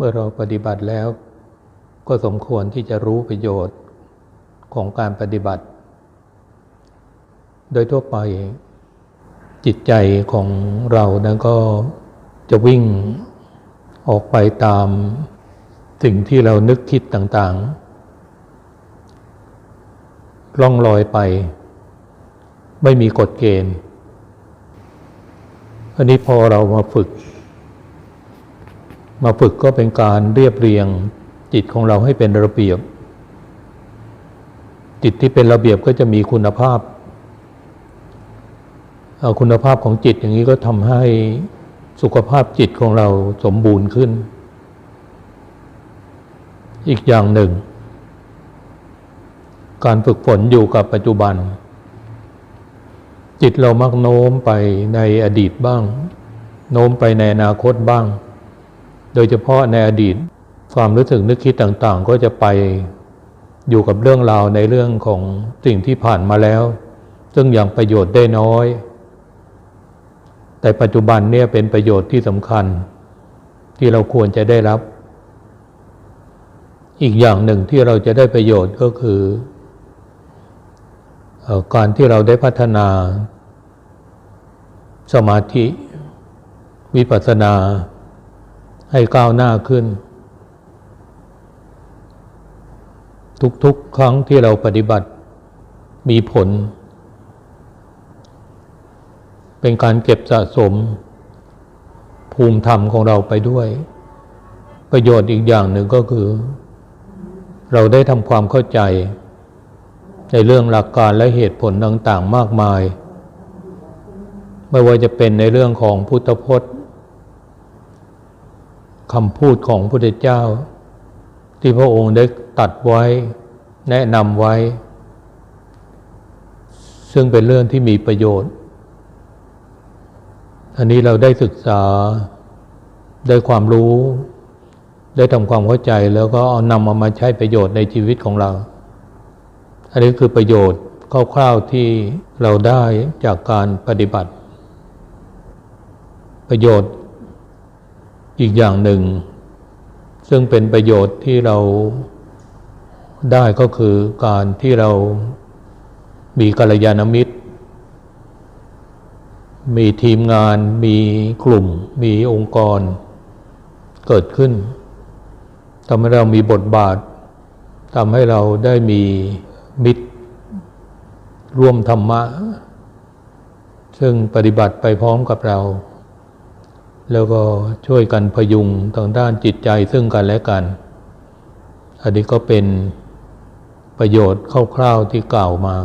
เมื่อเราปฏิบัติแล้ว ก็สมควรที่จะรู้ประโยชน์ของการปฏิบัติ โดยทั่วไปจิตใจของเรานั้นก็จะวิ่งออกไปตามสิ่งที่เรานึกคิดต่างๆ ล่องลอยไป ไม่มีกฎเกณฑ์ อันนี้พอเรามาฝึก มาฝึกก็เป็นการเรียบเรียงจิตของเราให้เป็นระเบียบ จิตที่เป็นระเบียบก็จะมีคุณภาพาคุณภาพของจิตอย่างนี้ก็ทำให้สุขภาพจิตของเราสมบูรณ์ขึ้น อีกอย่างหนึ่ง การฝึกฝนอยู่กับปัจจุบัน จิตเรามักโน้มไปในอดีตบ้าง โน้มไปในอนาคตบ้าง โดยเฉพาะในอดีต ความรู้สึกนึกคิดต่างๆ ก็จะไปอยู่กับเรื่องราวในเรื่องของสิ่งที่ผ่านมาแล้ว ซึ่งยังประโยชน์ได้น้อย แต่ปัจจุบันเนี่ยเป็นประโยชน์ที่สำคัญ ที่เราควรจะได้รับ อีกอย่างหนึ่งที่เราจะได้ประโยชน์ก็คือเอ่อการที่เราได้พัฒนา สมาธิ วิปัสสนา ให้ก้าวหน้าขึ้น ทุกๆ ครั้งที่เราปฏิบัติมีผล เป็นการเก็บสะสม ภูมิธรรมของเราไปด้วย ประโยชน์อีกอย่างหนึ่งก็คือ เราได้ทำความเข้าใจ ในเรื่องหลักการและเหตุผลต่าง ๆ มากมาย ไม่ว่าจะเป็นในเรื่องของพุทธพจน์ คำพูดของพระพุทธเจ้า ที่พระองค์ได้ตัดไว้แนะนำไว้ ซึ่งเป็นเรื่องที่มีประโยชน์ อันนี้เราได้ศึกษาได้ความรู้ ได้ทำความเข้าใจแล้วก็เอานำมามาใช้ประโยชน์ในชีวิตของเรา อันนี้คือประโยชน์คร่าวๆที่เราได้จากการปฏิบัติ ประโยชน์ อีกอย่างหนึ่ง ซึ่งเป็นประโยชน์ที่เราได้ก็คือการที่เรามีกัลยาณมิตร มีทีมงาน มีกลุ่ม มีองค์กร เกิดขึ้นทำให้เรามีบทบาททำให้เราได้มีมิตร ร่วมธรรมะ ซึ่งปฏิบัติไปพร้อมกับเรา แล้วก็ช่วยกันพยุงทางด้านจิตใจซึ่งกันและกัน อันนี้ก็เป็นประโยชน์คร่าวๆที่กล่าวมา